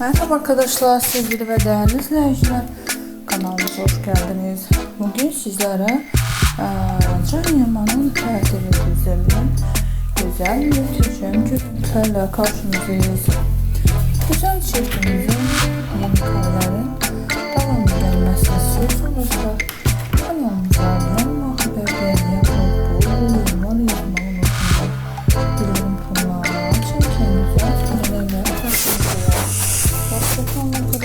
Merhaba arkadaşlar, sevgili ve değerli izleyiciler. Kanalımıza hoş geldiniz. Bugün sizlere eee, Can Yaman'ın tercih düzenli güzel bir tüccar görüntülerle karşınızdayız. Güzel çekimizin Thank you.